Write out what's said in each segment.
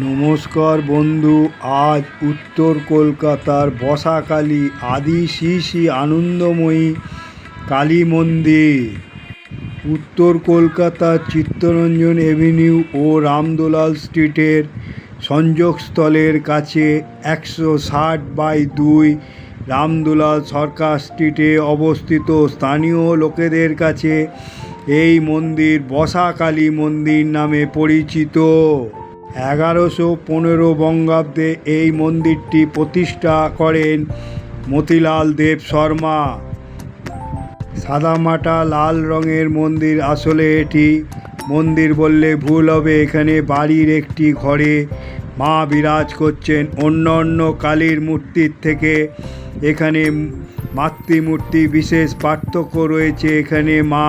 নমস্কার বন্ধু, আজ উত্তর কলকাতার বসাকালী আদি শ্রী শ্রী আনন্দময়ী কালী মন্দির। উত্তর কলকাতার চিত্তরঞ্জন এভিনিউ ও রামদোলাল স্ট্রিটের সংযোগস্থলের কাছে একশো ষাট বাই দুই রামদোলাল সরকার স্ট্রিটে অবস্থিত স্থানীয় লোকেদের কাছে এই মন্দির বসাকালী মন্দির নামে পরিচিত। এগারোশো পনেরো বঙ্গাব্দে এই মন্দিরটি প্রতিষ্ঠা করেন মতিলাল দেব শর্মা। সাদামাটা লাল রঙের মন্দির, আসলে এটি মন্দির বললে ভুল হবে। এখানে বাড়ির একটি ঘরে মা বিরাজ করছেন। অন্য অন্য কালীর মূর্তির থেকে এখানে মাতৃমূর্তি বিশেষ পার্থক্য রয়েছে। এখানে মা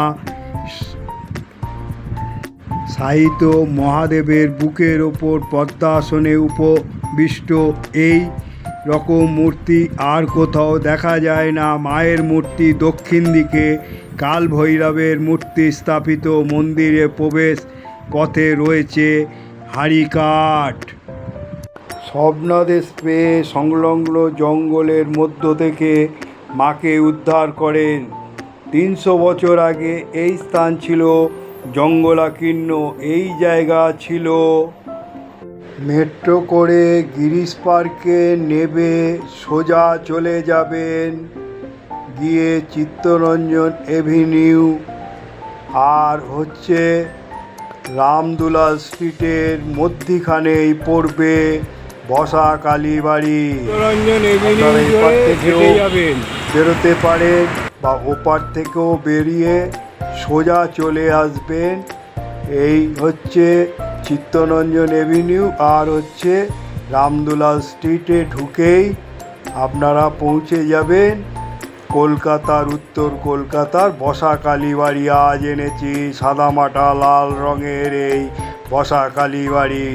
সাহিত্য মহাদেবের বুকের ওপর পদ্মাসনে উপবিষ্ট। এই রকম মূর্তি আর কোথাও দেখা যায় না। মায়ের মূর্তি দক্ষিণ দিকে। কাল ভৈরবের মূর্তি স্থাপিত। মন্দিরে প্রবেশ পথে রয়েছে হাড়িকাঠ। স্বপ্নাদেশ পেয়ে সংলগ্ন জঙ্গলের মধ্য থেকে মাকে উদ্ধার করেন। তিনশো বছর আগে এই স্থান ছিল জঙ্গলাকীর্ণ এই জায়গা ছিল। মেট্রো করে গিরিশ পার্কে নেবে সোজা চলে যাবেন। গিয়ে চিত্তরঞ্জন এভিনিউ। আর হচ্ছে রামদুলাল স্ট্রিটের মধ্যিখানেই পড়বে বসা কালীবাড়ি বেরোতে পারেন বা ওপার থেকেও বেরিয়ে সোজা চলে আসবেন। এই হচ্ছে চিত্তরঞ্জন এভিনিউ আর হচ্ছে রামদুলাল স্ট্রিটে ঢুকেই আপনারা পৌঁছে যাবেন। কলকাতার উত্তর কলকাতার বসা কালীবাড়ি আজ এনেছি সাদামাটা লাল রঙের এই বসা কালীবাড়ি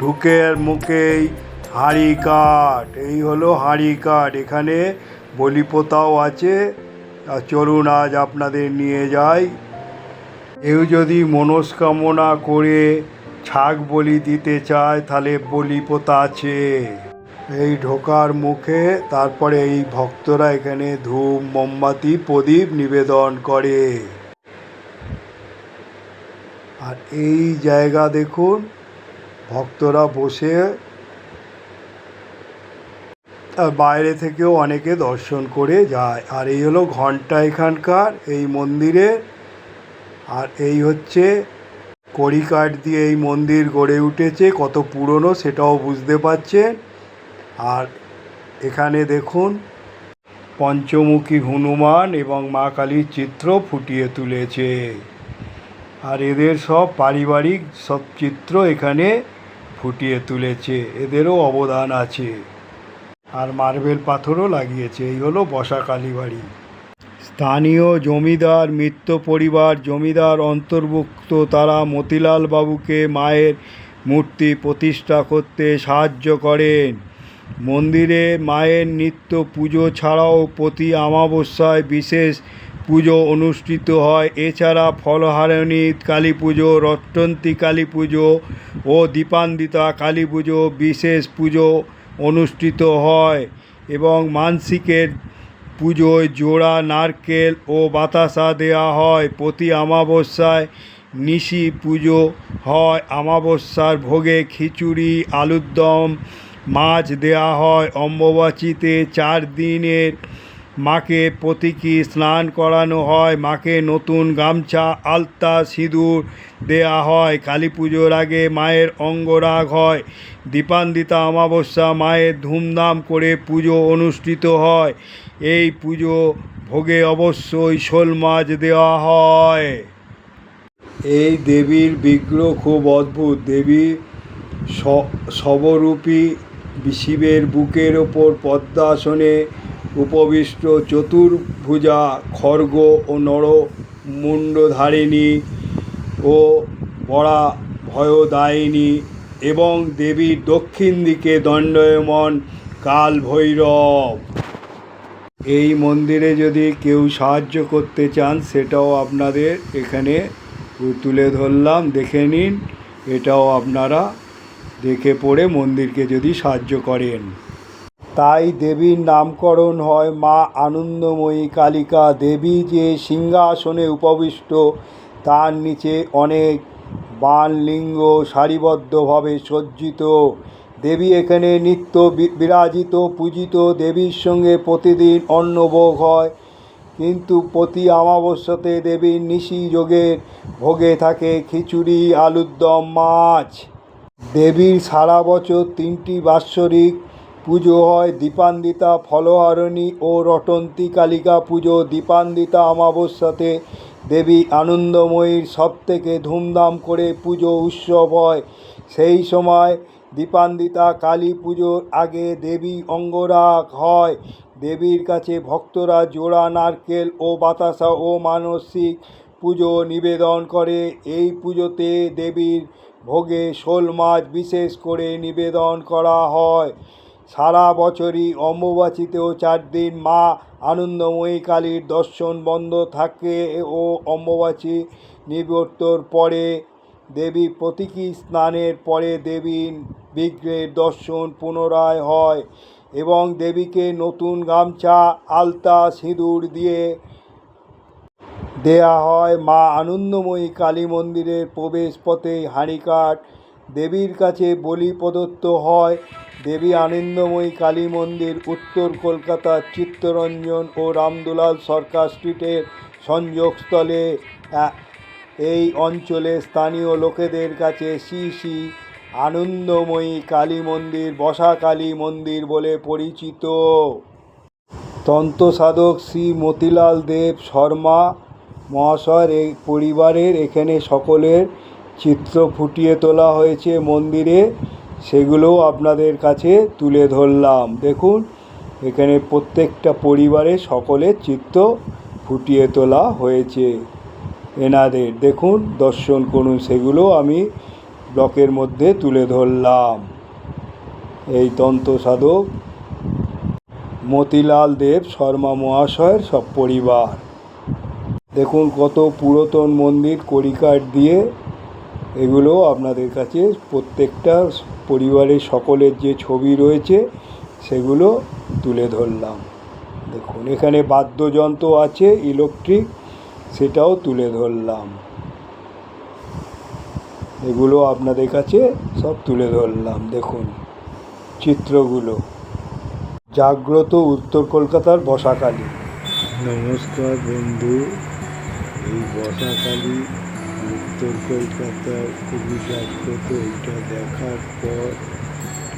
ঢুকের মুখেই হাঁড়ি কাঠ, এই হলো হাঁড়ি কাঠ। এখানে বলিপোতাও আছে। আর চলুন আজ আপনাদের নিয়ে যাই। কেউ যদি মনস্কামনা করে ছাগ বলি দিতে চায়, তাহলে বলিপোতা আছে। এই ঢোকার মুখে তারপরে এই ভক্তরা এখানে ধূপ মোমবাতি, প্রদীপ নিবেদন করে। আর এই জায়গা দেখুন, ভক্তরা বসে বাইরে থেকেও অনেকে দর্শন করে যায়। আর এই হলো ঘণ্টা এখানকার, এই মন্দিরে। আর এই হচ্ছে কড়িকাঠ দিয়ে এই মন্দির গড়ে উঠেছে, কত পুরনো সেটাও বুঝতে পারছেন। আর এখানে দেখুন, পঞ্চমুখী হনুমান এবং মা কালীর চিত্র ফুটিয়ে তুলেছে। আর এদের সব পারিবারিক সব চিত্র এখানে ফুটিয়ে তুলেছে। এদেরও অবদান আছে। আর মার্বেল পাথরও লাগিয়েছে, এই হলো বসা কালীবাড়ি স্থানীয় জমিদার, মিত্র পরিবার, জমিদার অন্তর্ভুক্ত, তারা মতিলাল বাবুকে মায়ের মূর্তি প্রতিষ্ঠা করতে সাহায্য করেন। মন্দিরে মায়ের নিত্য পুজো ছাড়াও প্রতি অমাবস্যায় বিশেষ পুজো অনুষ্ঠিত হয়। এছাড়া ফলহারণী, কালী পুজো, রটন্তী কালী পুজো ও দীপান্দিতা কালী পুজো বিশেষ পুজো অনুষ্ঠিত হয় এবং মানসিকের পুজোয় জোড়া, নারকেল ও বাতাসা দেওয়া হয়। প্রতি অমাবস্যায় নিশি পুজো হয়। অমাবস্যার ভোগে খিচুড়ি আলুর দম মাছ দেওয়া হয়। অম্বুবাচীতে চার দিনের মাকে প্রতীকী স্নান করানো হয়, মাকে নতুন গামছা, আলতা, সিঁদুর দেয়া হয়, কালী পুজোর আগে মায়ের অঙ্গরাগ হয়, দীপান্বিতা অমাবস্যা মায়ের ধুমধাম করে পুজো অনুষ্ঠিত হয়, এই পুজো ভোগে অবশ্যই শোল মাছ দেওয়া হয়। এই দেবীর বিগ্রহ খুব অদ্ভুত। দেবী শবরূপী শিবের বুকের ওপর পদ্মাসনে উপবিষ্ট চতুর্ভুজা খর্গ ও নর মুণ্ডধারিণী ও বড়া ভয়দায়িনী এবং দেবীর দক্ষিণ দিকে দণ্ডয়মন কাল ভৈরব এই মন্দিরে যদি কেউ সাহায্য করতে চান, সেটাও আপনাদের এখানে তুলে ধরলাম, দেখে নিন। এটাও আপনারা দেখে পড়ে মন্দিরকে যদি সাহায্য করেন। তাই দেবীর নামকরণ হয় মা আনন্দময়ী কালিকা দেবী যে সিংহাসনে উপবিষ্ট। তার নিচে অনেক বাণলিঙ্গ সারিবদ্ধভাবে সজ্জিত। দেবী এখানে নিত্য বিরাজিত, পূজিত। দেবীর সঙ্গে প্রতিদিন অন্নভোগ হয়। কিন্তু প্রতি অমাবস্যাতে দেবীর নিশি যোগের ভোগে থাকে খিচুড়ি আলুর দম মাছ। দেবীর সারা বছর তিনটি বাৎসরিক পুজো হয় দীপান্দিতা ফলহারণী ও রটন্তী কালিকা পুজো দীপান্দিতা অমাবস্যাতে দেবী আনন্দময়ীর সব থেকে ধুমধাম করে পুজো উৎসব হয়। সেই সময় দীপান্দিতা কালী পুজোর আগে দেবী অঙ্গরাগ হয়। দেবীর কাছে ভক্তরা জোড়া নারকেল ও বাতাসা ও মানসিক পুজো নিবেদন করে। এই পুজোতে দেবীর ভোগে শোল মাছ বিশেষ করে নিবেদন করা হয়। সারা বছরই অম্বুবাচীতেও চার দিন মা আনন্দময়ী কালীর দর্শন বন্ধ থাকে ও অম্বুবাচী নিবর্তর পরে দেবী প্রতীকী স্নানের পরে দেবীর বিগ্রহের দর্শন পুনরায় হয় এবং দেবীকে নতুন গামছা, আলতা, সিঁদুর দিয়ে দেয়া হয়। মা আনন্দময়ী কালী মন্দিরের প্রবেশ পথে হাঁড়িকাঠ দেবীর কাছে বলি প্রদত্ত হয়। দেবী আনন্দময়ী কালী মন্দির, উত্তর কলকাতার চিত্তরঞ্জন ও রামদুলাল সরকার স্ট্রিটের সংযোগস্থলে। এই অঞ্চলে স্থানীয় লোকেদের কাছে শ্রী শ্রী আনন্দময়ী কালী মন্দির বসা কালী মন্দির বলে পরিচিত। তন্ত্র সাধক শ্রী মতিলাল দেব শর্মা মহাশয়ের এই পরিবারের এখানে সকলের চিত্র ফুটিয়ে তোলা হয়েছে মন্দিরে, সেগুলোও আপনাদের কাছে তুলে ধরলাম। দেখুন, এখানে প্রত্যেকটা পরিবারে সকলের চিত্র ফুটিয়ে তোলা হয়েছে। এনাদের, দেখুন, দর্শন করুন, সেগুলো আমি ব্লকের মধ্যে তুলে ধরলাম। এই তন্ত্র সাধক মতিলাল দেব শর্মা মহাশয়ের সব পরিবার দেখুন, কত পুরাতন মন্দির, কড়িকাঠ দিয়ে এগুলো আপনাদের কাছে প্রত্যেকটা পরিবারের সকলের যে ছবি রয়েছে, সেগুলো তুলে ধরলাম। দেখুন, এখানে বাদ্যযন্ত্র আছে ইলেকট্রিক সেটাও তুলে ধরলাম। এগুলো আপনাদের কাছে সব তুলে ধরলাম, দেখুন, চিত্রগুলো। জাগ্রত উত্তর কলকাতার বসাকালী নমস্কার বন্ধু, এই বসাকালী উত্তর খুবই জাগ্রত এটা দেখার পর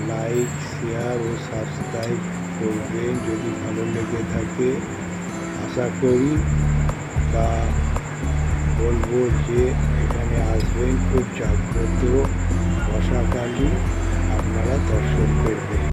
লাইক, শেয়ার ও সাবস্ক্রাইব করবেন যদি ভালো লেগে থাকে। আশা করি বা বলব যে এখানে আসবেন খুব জাগ্রত বসাকালী আপনারা দর্শন করবেন।